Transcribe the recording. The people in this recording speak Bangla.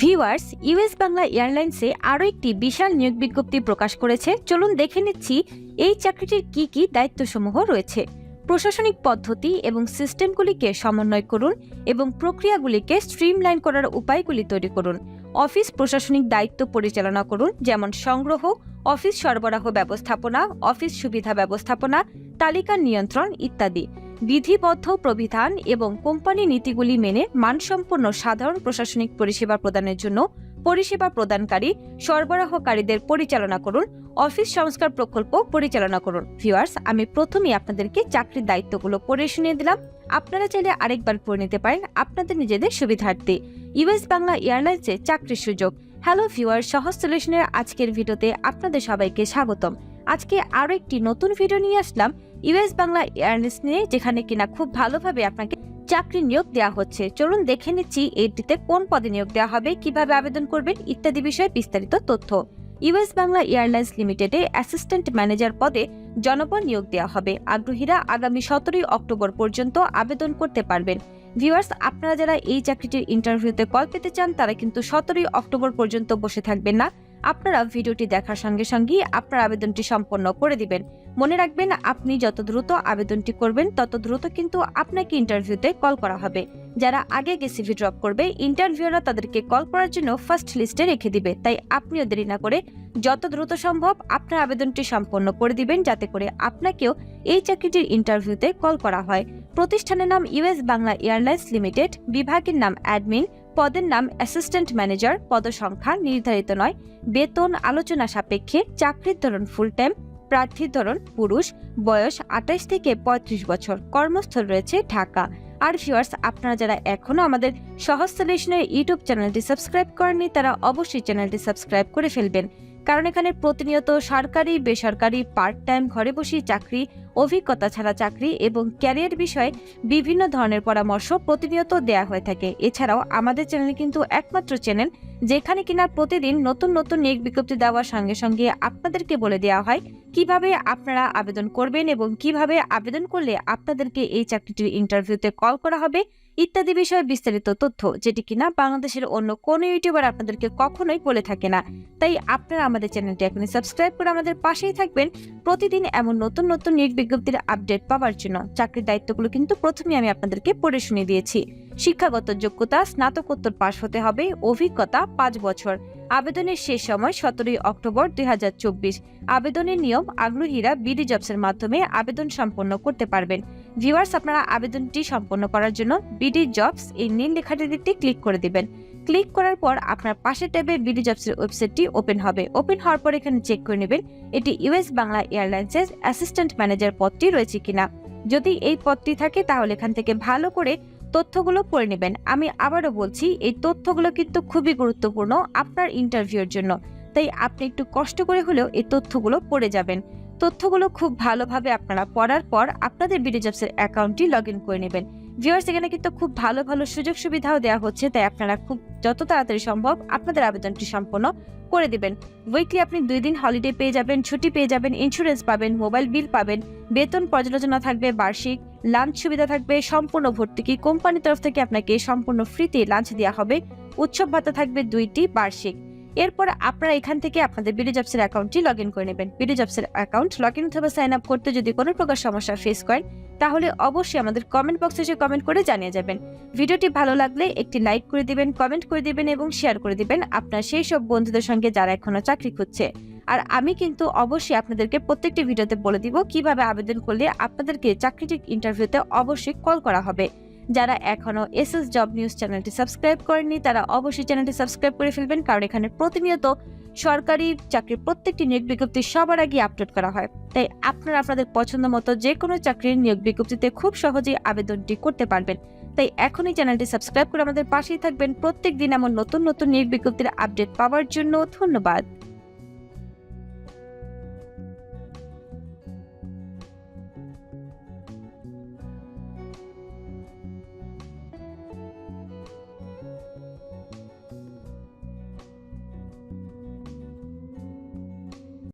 ভিউয়ার্স, ইউএস বাংলা এয়ারলাইন্সে আরও একটি বিশাল নিয়োগ বিজ্ঞপ্তি প্রকাশ করেছে। চলুন দেখে নিচ্ছি, এই চাকরিটির কি কি দায়িত্বসমূহ রয়েছে। প্রশাসনিক পদ্ধতি এবং সিস্টেমগুলিকে সমন্বয় করুন এবং প্রক্রিয়াগুলিকে স্ট্রিমলাইন করার উপায়গুলি তৈরি করুন। অফিস প্রশাসনিক দায়িত্ব পরিচালনা করুন, যেমন সংগ্রহ, অফিস সরবরাহ ব্যবস্থাপনা, অফিস সুবিধা ব্যবস্থাপনা, তালিকা নিয়ন্ত্রণ ইত্যাদি। বিধিবদ্ধ প্রবিধান এবং কোম্পানি নীতিগুলি মেনে মানসম্পন্ন সাধারণ প্রশাসনিক পরিষেবা প্রদানের জন্য পরিষেবা প্রদানকারী সরবরাহকারীদের পরিচালনা করুন, অফিস সংস্কার প্রকল্প পরিচালনা করুন। ভিউয়ার্স, আমি প্রথমেই আপনাদেরকে চাকরির দায়িত্বগুলো পড়ে শুনিয়ে দিলাম। আপনারা চাইলে আরেকবার পড়ে নিতে পারেন আপনাদের নিজেদের সুবিধার্থে। ইউএস বাংলা এয়ারলাইন্সে চাকরির সুযোগ। হ্যালো ভিউয়ার সহজ সলিউশনের আজকের ভিডিওতে আপনাদের সবাইকে স্বাগতম। আজকে আরও একটি নতুন ভিডিও নিয়ে আসলাম। ইউএস বাংলা এয়ারলাইন্স নিয়ে যেখানে কিনা খুব ভালোভাবে আপনাকে চাকরি নিয়োগ দেওয়া হচ্ছে। চলুন দেখে নিচ্ছি এটিতে কোন পদে নিয়োগ দেওয়া হবে, কীভাবে আবেদন করবেন ইত্যাদি বিষয়ে বিস্তারিত তথ্য। ইউএস বাংলা এয়ারলাইন্স লিমিটেডে অ্যাসিস্ট্যান্ট ম্যানেজার পদে জনবল নিয়োগ দেওয়া হবে। আগ্রহীরা আগামী সতেরোই অক্টোবর পর্যন্ত আবেদন করতে পারবেন। ভিউয়ার্স, আপনারা যারা এই চাকরিটির ইন্টারভিউতে কল পেতে চান, তারা কিন্তু সতেরোই অক্টোবর পর্যন্ত বসে থাকবেন না। আপনারা ভিডিওটি দেখার সঙ্গে সঙ্গেই আপনার আবেদনটি সম্পন্ন করে দিবেন। মনে রাখবেন, আপনি যত দ্রুত আবেদনটি করবেন, তত দ্রুত কিন্তু আপনাকে ইন্টারভিউতে কল করা হবে। যারা আগে সিভি ড্রপ করবে ইন্টারভিউরা তাদেরকে কল করার জন্য ফার্স্ট লিস্টে রেখে দিবে। তাই আপনিও দেরি না করে যত দ্রুত সম্ভব আপনার আবেদনটি সম্পন্ন করে দিবেন, যাতে করে আপনাকেও এই চাকরিটির ইন্টারভিউতে কল করা হয়। প্রতিষ্ঠানের নাম ইউএস বাংলা এয়ারলাইন্স লিমিটেড বিভাগের নাম অ্যাডমিন পদের নাম অ্যাসিস্ট্যান্ট ম্যানেজার পদসংখ্যা নির্ধারিত নয়, বেতন আলোচনা সাপেক্ষে চাকরির ধরন ফুল টাইম প্রার্থীর ধরন পুরুষ, বয়স আঠাশ থেকে ৩৫ বছর। কর্মস্থল রয়েছে ঢাকা। আর ভিউয়ার্স আপনারা যারা এখনও আমাদের সহজ সলিউশনের ইউটিউব চ্যানেলটি সাবস্ক্রাইব করেননি, তারা অবশ্যই চ্যানেলটি সাবস্ক্রাইব করে ফেলবেন। কারণ এখানে প্রতিনিয়ত সরকারি, বেসরকারি পার্ট টাইম ঘরে বসে চাকরি, অভিজ্ঞতা ছাড়া চাকরি এবং ক্যারিয়ার বিষয়ে বিভিন্ন ধরনের পরামর্শ প্রতিনিয়ত দেয়া হয়ে থাকে। এছাড়াও আমাদের চ্যানেল কিন্তু একমাত্র চ্যানেল যেখানে কিনা প্রতিদিন নতুন নতুন নিয়োগ বিজ্ঞপ্তি দেওয়ার সঙ্গে সঙ্গে আপনাদেরকে বলে দেওয়া হয়, কীভাবে আপনারা আবেদন করবেন এবং কীভাবে আবেদন করলে আপনাদেরকে এই চাকরিটির ইন্টারভিউতে কল করা হবে, ইত্যাদি বিষয়ে বিস্তারিত তথ্য যেটি কিনা বাংলাদেশের অন্য কোনো ইউটিউবার আপনাদেরকে কখনোই বলে থাকে না। তাই আপনারা আমাদের চ্যানেলটি এখনই সাবস্ক্রাইব করে আমাদের পাশেই থাকবেন। প্রতিদিন এমন নতুন নতুন নিয়োগ বিজ্ঞপ্তির আপডেট পাওয়ার জন্য চাকরির দায়িত্বগুলো কিন্তু প্রথমে আমি আপনাদেরকে পড়ে শুনিয়ে দিয়েছি। শিক্ষাগত যোগ্যতা, স্নাতকোত্তর পাশ হতে হবে, অভিজ্ঞতা পাঁচ বছর। আবেদনের শেষ সময় সতেরোই অক্টোবর দু হাজার চব্বিশ। আবেদনের নিয়ম, আগ্রহীরা বিডি জবসের মাধ্যমে আবেদন সম্পন্ন করতে পারবেন। ভিউয়ার্স, আপনারা আবেদনটি সম্পন্ন করার জন্য বিডি জবস এই নীল লেখাটিতে ক্লিক করে দিবেন। ক্লিক করার পর আপনার পাশের ট্যাবে বিডি জবসের ওয়েবসাইটটি ওপেন হবে। ওপেন হওয়ার পর এখানে চেক করে নেবেন, এটি ইউএস বাংলা এয়ারলাইন্সের অ্যাসিস্ট্যান্ট ম্যানেজার পদটি রয়েছে কিনা। যদি এই পদটি থাকে, তাহলে এখান থেকে ভালো করে তথ্যগুলো পড়ে নেবেন। আমি আবারও বলছি, এই তথ্যগুলো কিন্তু খুবই গুরুত্বপূর্ণ আপনার ইন্টারভিউর জন্য। তাই আপনি একটু কষ্ট করে হলেও এই তথ্যগুলো পড়ে যাবেন। তথ্যগুলো খুব ভালোভাবে আপনারা পড়ার পর আপনাদের বিডিজবসের অ্যাকাউন্টটি লগ করে নেবেন। ভিউয়ার্স এখানে কিন্তু খুব ভালো ভালো সুযোগ সুবিধাও দেওয়া হচ্ছে, তাই আপনারা খুব যত তাড়াতাড়ি সম্ভব আপনাদের আবেদনটি সম্পন্ন করে দিবেন। উইকলি আপনি দুই দিন হলিডে পেয়ে যাবেন, ছুটি পেয়ে যাবেন ইন্স্যুরেন্স পাবেন মোবাইল বিল পাবেন, বেতন পর্যালোচনা থাকবে, বার্ষিক লাঞ্চ সুবিধা থাকবে, সম্পূর্ণ ভর্তুকি কোম্পানির তরফ থেকে আপনাকে সম্পূর্ণ ফ্রিতে লাঞ্চ দেওয়া হবে। উৎসব ভাতা থাকবে দুইটি, বার্ষিক। এরপর আপনারা এখান থেকে আপনাদের বিডি জবসের অ্যাকাউন্টটি লগ ইন করে নেবেন। বিডি জবসের অ্যাকাউন্ট লগ ইন অথবা সাইন আপ করতে যদি কোনো প্রকার সমস্যা ফেস করেন, তাহলে অবশ্যই আমাদের কমেন্ট বক্সে এসে কমেন্ট করে জানিয়ে যাবেন। ভিডিওটি ভালো লাগলে একটি লাইক করে দিবেন কমেন্ট করে দিবেন এবং শেয়ার করে দিবেন আপনার সেই সব বন্ধুদের সঙ্গে যারা এখনও চাকরি খুঁজছে। আর আমি কিন্তু অবশ্যই আপনাদেরকে প্রত্যেকটি ভিডিওতে বলে দিব কীভাবে আবেদন করলে আপনাদেরকে চাকরিটির ইন্টারভিউতে অবশ্যই কল করা হবে। যারা এখনও এস এস জব নিউজ চ্যানেলটি সাবস্ক্রাইব করেননি, তারা অবশ্যই চ্যানেলটি সাবস্ক্রাইব করে ফেলবেন, কারণ এখানে প্রতিনিয়ত সরকারি চাকরির প্রত্যেকটি নিয়োগ বিজ্ঞপ্তি সবার আগে আপলোড করা হয়। তাই আপনারা আপনাদের পছন্দ মতো যে কোনো চাকরির নিয়োগ বিজ্ঞপ্তিতে খুব সহজেই আবেদনটি করতে পারবেন। তাই এখনই চ্যানেলটি সাবস্ক্রাইব করে আমাদের পাশেই থাকবেন। প্রত্যেক দিন এমন নতুন নতুন নিয়োগ বিজ্ঞপ্তির আপডেট পাওয়ার জন্য ধন্যবাদ।